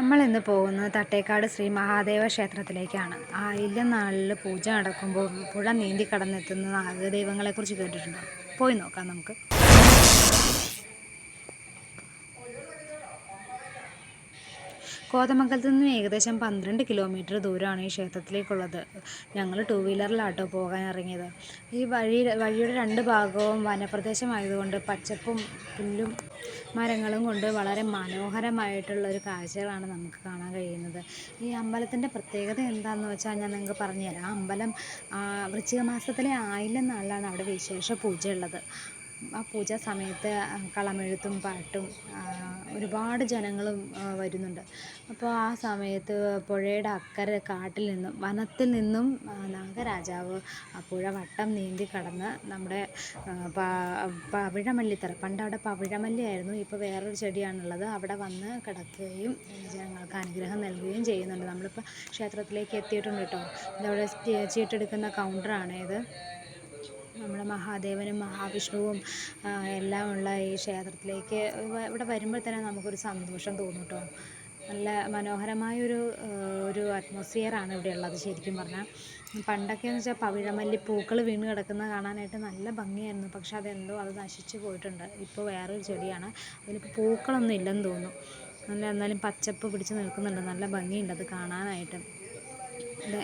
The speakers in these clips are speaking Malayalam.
നമ്മൾ ഇന്ന് പോകുന്നത് തട്ടേക്കാട് ശ്രീ മഹാദേവ ക്ഷേത്രത്തിലേക്കാണ്. ആയില്യം നാളിൽ പൂജ നടക്കുമ്പോൾ പുഴ നീന്തി കടന്നെത്തുന്ന നാഗദൈവങ്ങളെക്കുറിച്ച് കേട്ടിട്ടുണ്ടോ? പോയി നോക്കാം നമുക്ക്. കോതമംഗലത്ത് നിന്നും ഏകദേശം പന്ത്രണ്ട് കിലോമീറ്റർ ദൂരമാണ് ഈ ക്ഷേത്രത്തിലേക്കുള്ളത്. ഞങ്ങൾ ടൂ വീലറിലാട്ടോ പോകാൻ ഇറങ്ങിയത്. ഈ വഴി വഴിയുടെ രണ്ട് ഭാഗവും വനപ്രദേശമായതുകൊണ്ട് പച്ചപ്പും പുല്ലും മരങ്ങളും കൊണ്ട് വളരെ മനോഹരമായിട്ടുള്ള ഒരു കാഴ്ചകളാണ് നമുക്ക് കാണാൻ കഴിയുന്നത്. ഈ അമ്പലത്തിന്റെ പ്രത്യേകത എന്താണെന്ന് വെച്ചാൽ ഞാൻ നിങ്ങൾക്ക് പറഞ്ഞുതരാം. അമ്പലം വൃശ്ചിക മാസത്തിലെ ആയില്യം നാളിലാണ് അവിടെ വിശേഷ പൂജ ഉള്ളത് ആ പൂജാ സമയത്ത് കളമെഴുത്തും പാട്ടും ഒരുപാട് ജനങ്ങളും വരുന്നുണ്ട്. അപ്പോൾ ആ സമയത്ത് പുഴയുടെ അക്കരെ കാട്ടിൽ നിന്നും വനത്തിൽ നിന്നും നാഗരാജാവ് ആ പുഴ വട്ടം നീന്തി കടന്ന് നമ്മുടെ പവിഴമല്ലിത്തറ പണ്ട് അവിടെ പവിഴമല്ലിയായിരുന്നു ഇപ്പോൾ വേറൊരു ചെടിയാണുള്ളത് അവിടെ വന്ന് കിടക്കുകയും ജനങ്ങൾക്ക് അനുഗ്രഹം നൽകുകയും ചെയ്യുന്നുണ്ട്. നമ്മളിപ്പോൾ ക്ഷേത്രത്തിലേക്ക് എത്തിയിട്ടുണ്ട് കേട്ടോ. ഇതവിടെ ചീട്ടെടുക്കുന്ന കൗണ്ടറാണ് നമ്മുടെ മഹാദേവനും മഹാവിഷ്ണുവും എല്ലാം ഉള്ള ഈ ക്ഷേത്രത്തിലേക്ക് ഇവിടെ വരുമ്പോൾ തന്നെ നമുക്കൊരു സന്തോഷം തോന്നും കേട്ടോ നല്ല മനോഹരമായൊരു ഒരു അറ്റ്മോസ്ഫിയറാണ് ഇവിടെ ഉള്ളത് ശരിക്കും പറഞ്ഞാൽ പണ്ടൊക്കെയെന്ന് വെച്ചാൽ പവിഴമല്ലി പൂക്കൾ വീണ് കിടക്കുന്ന കാണാനായിട്ട് നല്ല ഭംഗിയായിരുന്നു. പക്ഷെ അതെന്തോ അത് നശിച്ചു പോയിട്ടുണ്ട്. ഇപ്പോൾ വേറൊരു ചെടിയാണ്. അതിലിപ്പോൾ പൂക്കളൊന്നും ഇല്ലെന്ന് തോന്നുന്നു. നല്ല എന്നാലും പച്ചപ്പ് പിടിച്ച് നിൽക്കുന്നുണ്ട്. നല്ല ഭംഗിയുണ്ട് അത് കാണാനായിട്ട്.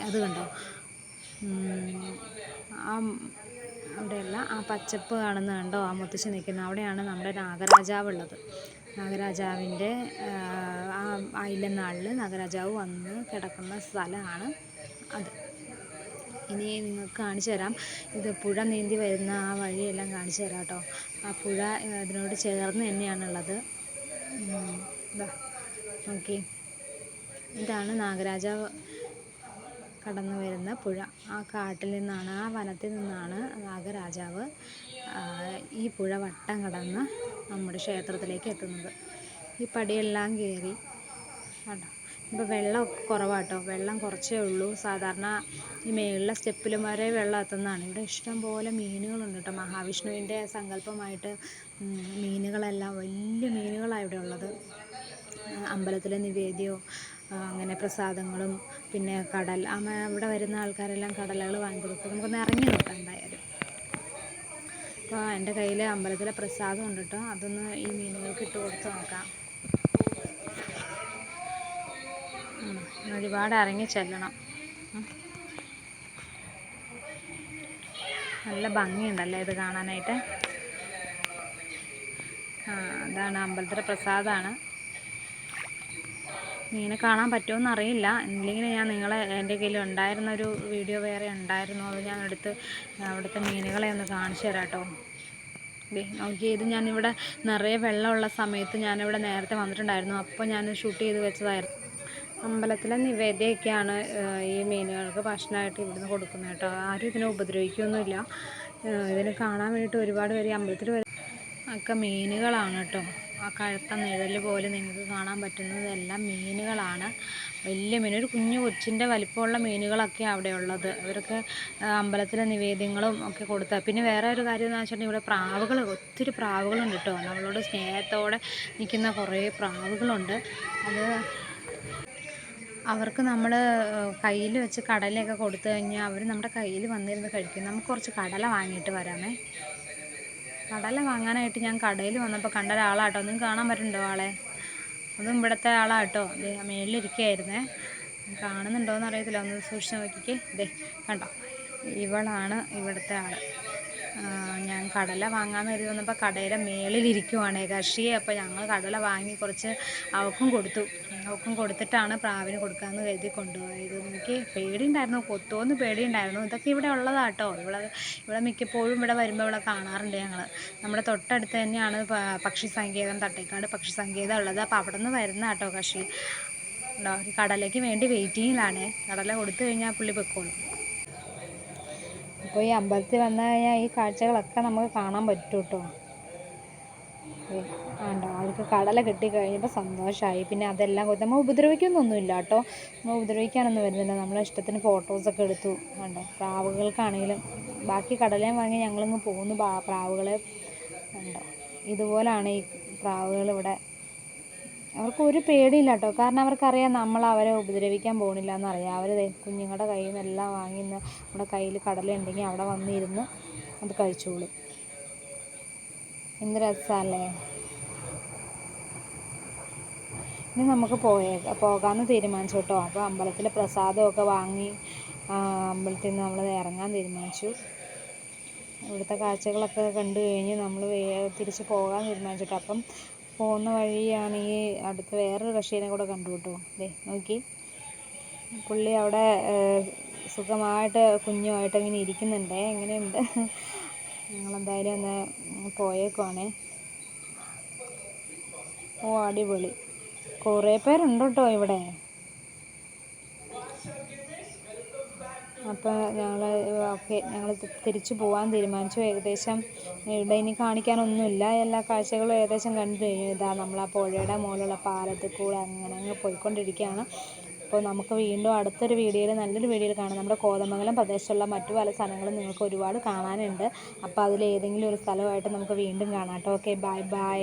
അത് കണ്ടോ? ആ അവിടെയല്ല ആ പച്ചപ്പ് കാണുന്ന കണ്ടോ? ആ മുത്തശ്ശി നിൽക്കുന്ന അവിടെയാണ് നമ്മുടെ നാഗരാജാവ് ഉള്ളത് നാഗരാജാവിന്റെ ആ അയിലനാളിൽ നാഗരാജാവ് വന്ന് കിടക്കുന്ന സ്ഥലമാണ് അത്. ഇനി നിങ്ങൾക്ക് കാണിച്ചു തരാം. ഇത് പുഴ നീന്തി വരുന്ന ആ വഴിയെല്ലാം കാണിച്ചു തരാം കേട്ടോ. ആ പുഴ അതിനോട് ചേർന്ന് തന്നെയാണുള്ളത്. നോക്കി ഇതാണ് നാഗരാജാവ് കടന്നു വരുന്ന പുഴ. ആ കാട്ടിൽ നിന്നാണ് ആ വനത്തിൽ നിന്നാണ് നാഗരാജാവ് ഈ പുഴ വട്ടം കടന്ന് നമ്മുടെ ക്ഷേത്രത്തിലേക്ക് എത്തുന്നത്. ഈ പടിയെല്ലാം കയറി കണ്ടോ? ഇപ്പോൾ വെള്ളമൊക്കെ കുറവാട്ടോ. വെള്ളം കുറച്ചേ ഉള്ളൂ. സാധാരണ ഈ മേളിലെ സ്റ്റെപ്പിലും വരെ വെള്ളം എത്തുന്നതാണ്. ഇവിടെ ഇഷ്ടം പോലെ മീനുകളുണ്ട് കേട്ടോ. മഹാവിഷ്ണുവിന്റെ സങ്കല്പമായിട്ട് മീനുകളെല്ലാം വലിയ മീനുകളാണ് ഇവിടെ ഉള്ളത്. അമ്പലത്തിലെ നിവേദ്യവും അങ്ങനെ പ്രസാദങ്ങളും പിന്നെ കടൽ ഇവിടെ വരുന്ന ആൾക്കാരെല്ലാം കടലകൾ വാങ്ങിക്കൊടുക്കും. നമുക്കൊന്ന് ഇറങ്ങി നോക്കാം എന്തായാലും. അപ്പോൾ എന്റെ കയ്യിൽ അമ്പലത്തിലെ പ്രസാദം ഉണ്ട് കേട്ടോ അതൊന്ന് ഈ മീനുകൾക്ക് ഇട്ട് കൊടുത്ത് നോക്കാം. ഒരുപാട് ഇറങ്ങി ചെല്ലണം. നല്ല ഭംഗിയുണ്ടല്ലേ ഇത് കാണാനായിട്ട്? ആ അതാണ് അമ്പലത്തിലെ പ്രസാദമാണ്. മീനെ കാണാൻ പറ്റുമോ അറിയില്ല. ഇല്ലെങ്കിൽ ഞാൻ നിങ്ങളെ എന്റെ കയ്യിൽ ഉണ്ടായിരുന്ന ഒരു വീഡിയോ വേറെ ഉണ്ടായിരുന്നു. അത് ഞാൻ എടുത്ത് അവിടുത്തെ മീനുകളെ ഒന്ന് കാണിച്ചു തരാം കേട്ടോ. നോക്കി ഇത് ഞാനിവിടെ നിറയെ വെള്ളമുള്ള സമയത്ത് ഞാനിവിടെ നേരത്തെ വന്നിട്ടുണ്ടായിരുന്നു. അപ്പോൾ ഞാൻ ഷൂട്ട് ചെയ്ത് വെച്ചതായിരുന്നു. അമ്പലത്തിലെ നിവേദ്യമൊക്കെയാണ് ഈ മീനുകൾക്ക് ഭക്ഷണമായിട്ട് ഇവിടുന്ന് കൊടുക്കുന്നത് കേട്ടോ. ആരും ഇതിനെ ഉപദ്രവിക്കുകയൊന്നുമില്ല ഇതിനെ കാണാൻ വേണ്ടിയിട്ട് ഒരുപാട് പേര് അമ്പലത്തിൽ ഒക്കെ മീനുകളാണ് കേട്ടോ. ആ കഴുത്ത നിഴൽ പോലെ നിങ്ങൾക്ക് കാണാൻ പറ്റുന്നതെല്ലാം മീനുകളാണ്. വലിയ മീൻ ഒരു കുഞ്ഞു കൊച്ചിന്റെ വലിപ്പമുള്ള മീനുകളൊക്കെ അവിടെ ഉള്ളത് അവരൊക്കെ അമ്പലത്തിലെ നിവേദ്യങ്ങളും ഒക്കെ കൊടുത്ത. പിന്നെ വേറെ ഒരു കാര്യം എന്ന് വെച്ചിട്ടുണ്ടെങ്കിൽ ഇവിടെ പ്രാവുകൾ ഒത്തിരി പ്രാവുകളുണ്ട് കേട്ടോ. നമ്മളോട് സ്നേഹത്തോടെ നിൽക്കുന്ന കുറേ പ്രാവുകളുണ്ട്. അത് അവർക്ക് നമ്മൾ കയ്യിൽ വെച്ച് കടലയൊക്കെ കൊടുത്തു കഴിഞ്ഞാൽ അവർ നമ്മുടെ കയ്യിൽ വന്നിരുന്ന് കഴിക്കും. നമുക്ക് കുറച്ച് കടല വാങ്ങിയിട്ട് വരാമേ. കടല വാങ്ങാനായിട്ട് ഞാൻ കടയിൽ വന്നപ്പോൾ കണ്ട ഒരാളാട്ടോ. നിങ്ങൾക്ക് കാണാൻ പറ്റുന്നുണ്ടോ ആളെ? അതും ഇവിടുത്തെ ആളാട്ടോ. ദേ മേളിലിരിക്കുകയായിരുന്നേ. കാണുന്നുണ്ടോയെന്ന് അറിയത്തില്ല ഒന്ന് സൂക്ഷിച്ച് നോക്കിക്കേ. ദേ കണ്ടോ? ഇവളാണ് ഇവിടുത്തെ ആൾ ഞാൻ കടല വാങ്ങാൻ വേണ്ടി വന്നപ്പോൾ കടയുടെ മേളിലിരിക്കുവാണ് കക്ഷിയെ അപ്പോൾ ഞങ്ങൾ കടല വാങ്ങി കുറച്ച് അവൾക്കും കൊടുത്തു. അവൾക്കും കൊടുത്തിട്ടാണ് പ്രാവിന് കൊടുക്കാമെന്ന് കരുതി കൊണ്ടുപോയത്. എനിക്ക് പേടിയുണ്ടായിരുന്നു കൊത്തുമെന്ന് പേടിയുണ്ടായിരുന്നു. ഇതൊക്കെ ഇവിടെ ഉള്ളതാട്ടോ. ഇവിടെ ഇവിടെ മിക്കപ്പോഴും ഇവിടെ വരുമ്പോൾ ഇവിടെ കാണാറുണ്ട് ഞങ്ങൾ നമ്മുടെ തൊട്ടടുത്ത് തന്നെയാണ് പക്ഷി സങ്കേതം തട്ടേക്കാട് പക്ഷി സങ്കേതം ഉള്ളത്. അപ്പോൾ അവിടെ നിന്ന് വരുന്ന കേട്ടോ കക്ഷി കടലയ്ക്ക് വേണ്ടി വെയിറ്റിങ്ങിലാണ് കടല കൊടുത്തു കഴിഞ്ഞാൽ പുള്ളി പൊക്കോളും അപ്പോൾ ഈ അമ്പലത്തിൽ വന്നു കഴിഞ്ഞാൽ ഈ കാഴ്ചകളൊക്കെ നമുക്ക് കാണാൻ പറ്റും കേട്ടോ ആണ്ടോ അവർക്ക് കടല കിട്ടിക്കഴിഞ്ഞപ്പോൾ സന്തോഷമായി പിന്നെ അതെല്ലാം കൊടുത്ത് നമ്മൾ ഉപദ്രവിക്കുന്നൊന്നുമില്ല കേട്ടോ നമ്മൾ ഉപദ്രവിക്കാനൊന്നും വരുന്നില്ല. നമ്മളെ ഇഷ്ടത്തിന് ഫോട്ടോസൊക്കെ എടുത്തു. കണ്ടോ പ്രാവുകൾക്കാണെങ്കിലും. ബാക്കി കടലയും വാങ്ങി ഞങ്ങളിങ്ങ് പോകുന്നു പ്രാവുകളെ. കണ്ടോ ഇതുപോലാണ് ഈ പ്രാവുകൾ ഇവിടെ അവർക്ക് ഒരു പേടിയില്ല കേട്ടോ കാരണം അവർക്കറിയാം നമ്മൾ അവരെ ഉപദ്രവിക്കാൻ പോകണില്ല എന്നറിയാം അവർ കുഞ്ഞുങ്ങളുടെ കയ്യിൽ നിന്നെല്ലാം വാങ്ങി നമ്മുടെ കയ്യിൽ കടലുണ്ടെങ്കിൽ അവിടെ വന്നിരുന്ന് അത് കഴിച്ചോളും. എന്ത് രസമല്ലേ ഇനി നമുക്ക് പോയേ പോകാമെന്ന് തീരുമാനിച്ചു കേട്ടോ. അപ്പോൾ അമ്പലത്തിലെ പ്രസാദമൊക്കെ വാങ്ങി അമ്പലത്തിൽ നിന്ന് നമ്മൾ ഇറങ്ങാൻ തീരുമാനിച്ചു. ഇവിടുത്തെ കാഴ്ചകളൊക്കെ കണ്ടു കഴിഞ്ഞ് നമ്മൾ തിരിച്ച് പോകാൻ തീരുമാനിച്ചിട്ട് അപ്പം പോകുന്ന വഴിയാണെങ്കിൽ അടുത്ത് വേറൊരു കക്ഷീനെ കൂടെ കണ്ടു കേട്ടോ. ദേ നോക്കി. പുള്ളി അവിടെ സുഖമായിട്ട് കുഞ്ഞുമായിട്ട് ഇങ്ങനെ ഇരിക്കുന്നുണ്ട്. എങ്ങനെയുണ്ട്? ഞങ്ങളെന്തായാലും ഒന്ന് പോയേക്കുവാണേ. ഓ അടിപൊളി. കുറേ പേരുണ്ട് കേട്ടോ ഇവിടെ. അപ്പോൾ ഞങ്ങൾ ഓക്കെ ഞങ്ങൾ തിരിച്ചു പോകാൻ തീരുമാനിച്ചു. ഏകദേശം ഇവിടെ ഇനി കാണിക്കാനൊന്നുമില്ല. എല്ലാ കാഴ്ചകളും ഏകദേശം കണ്ടു കഴിഞ്ഞു. ഇതാ നമ്മൾ ആ പുഴയുടെ മുകളിലുള്ള പാലത്തിൽ കൂടെ അങ്ങനെ അങ്ങ് പോയിക്കൊണ്ടിരിക്കുകയാണ്. അപ്പോൾ നമുക്ക് വീണ്ടും അടുത്തൊരു വീഡിയോയിൽ നല്ലൊരു വീഡിയോയിൽ കാണാം. നമ്മുടെ കോതമംഗലം പ്രദേശത്തുള്ള മറ്റു പല സ്ഥലങ്ങളും നിങ്ങൾക്ക് ഒരുപാട് കാണാനുണ്ട്. അപ്പോൾ അതിലേതെങ്കിലും ഒരു സ്ഥലമായിട്ട് നമുക്ക് വീണ്ടും കാണാം കേട്ടോ. Okay bye bye.